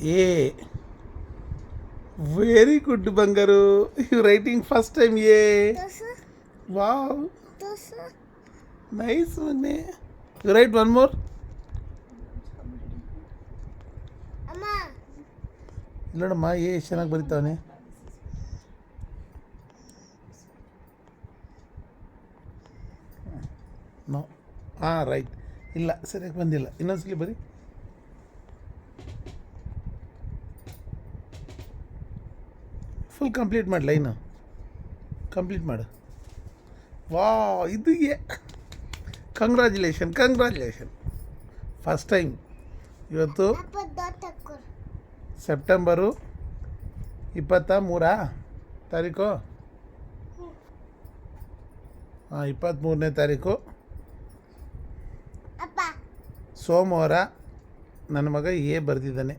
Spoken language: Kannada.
ಎ ವೆರಿ ಗುಡ್ ಬಂಗಾರು. ಯು ರೈಟಿಂಗ್ ಫಸ್ಟ್ ಟೈಮ್ ಏ. ವಾವ್ ನೈಸ್ ಮೊನ್ನೆ. ಯು ರೈಟ್ ಒನ್ ಮೋರ್ ನೋಡಮ್ಮ ಏ ಎಷ್ಟು ಚೆನ್ನಾಗಿ ಬರೀತಾವನೆ. ನೋ ಹಾಂ ರೈಟ್ ಇಲ್ಲ ಸರಿಯಾಗಿ ಬಂದಿಲ್ಲ. ಇನ್ನೊಂದ್ಸಲಿ ಬರೀ. ಫುಲ್ ಕಂಪ್ಲೀಟ್ ಮಾಡಿ ಲೈನು ಕಂಪ್ಲೀಟ್ ಮಾಡು. ವಾ ಇದು ಎ ಕಂಗ್ರ್ಯಾಚುಲೇಷನ್ ಕಂಗ್ರ್ಯಾಚುಲೇಷನ್ ಫಸ್ಟ್ ಟೈಮ್ ಇವತ್ತು ಸೆಪ್ಟೆಂಬರು ಇಪ್ಪತ್ತ ಮೂರ? ತಾರೀಕು? ಹಾಂ ಇಪ್ಪತ್ತ್ಮೂರನೇ ತಾರೀಕು. ಸೋಮವಾರ ನನ್ನ ಮಗ ಎ ಬರೆದಿದ್ದಾನೆ.